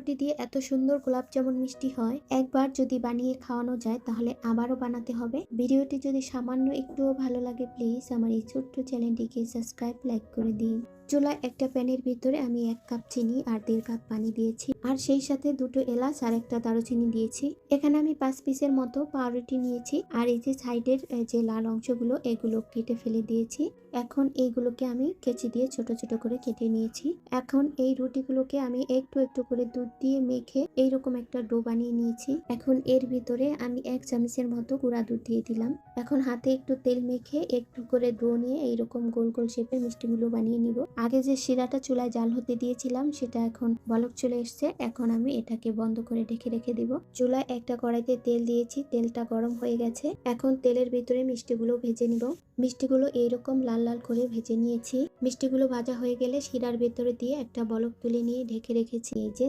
পাউরুটি দিয়ে এত সুন্দর গোলাপ জামুন মিষ্টি হয়, একবার যদি বানিয়ে খাওয়ানো যায় তাহলে আবারও বানাতে হবে। ভিডিওটি যদি সামান্য একটুও ভালো লাগে প্লিজ আমার এই ছোট্ট চ্যানেলটিকে সাবস্ক্রাইব লাইক করে দিন। চুলায় একটা প্যানের ভিতরে আমি এক কাপ চিনি আর দেড় কাপ পানি দিয়েছি। আর সেই সাথে দুটো এলাচ আর একটা দারুচিনি দিয়েছি। এখানে আমি পাঁচ পিসের মতো পাউরুটি নিয়েছি আর এই যে সাইডের যে লাল অংশগুলো, এগুলো কেটে ফেলে দিয়েছি। এখন এইগুলোকে আমি কেচি দিয়ে ছোট ছোট করে কেটে নিয়েছি। এখন এই রুটিগুলোকে আমি একটু একটু করে দুধ দিয়ে মেখে এইরকম একটা ডো বানিয়ে নিয়েছি। এখন এর ভিতরে আমি এক চামচের মতো গুঁড়া দুধ দিয়ে দিলাম। এখন হাতে একটু তেল মেখে একটু করে ডো নিয়ে এইরকম গোল গোল শেপের মিষ্টিগুলো বানিয়ে নিব। আগে যে শিরাটা চুলায় জাল হতে দিয়েছিলাম, সেটা এখন বলক চলে এসছে। এখন আমি এটাকে বন্ধ করে ঢেকে রেখে দিব। চুলায় একটা কড়াইতে তেল দিয়েছি, তেলটা গরম হয়ে গেছে। এখন তেলের ভিতরে মিষ্টিগুলো ভেজে নিব। মিষ্টিগুলো এইরকম লাল লাল করে ভেজে নিয়েছি। মিষ্টিগুলো ভাজা হয়ে গেলে শিরার ভেতরে দিয়ে একটা বলক তুলে নিয়ে ঢেকে রেখেছি। এই যে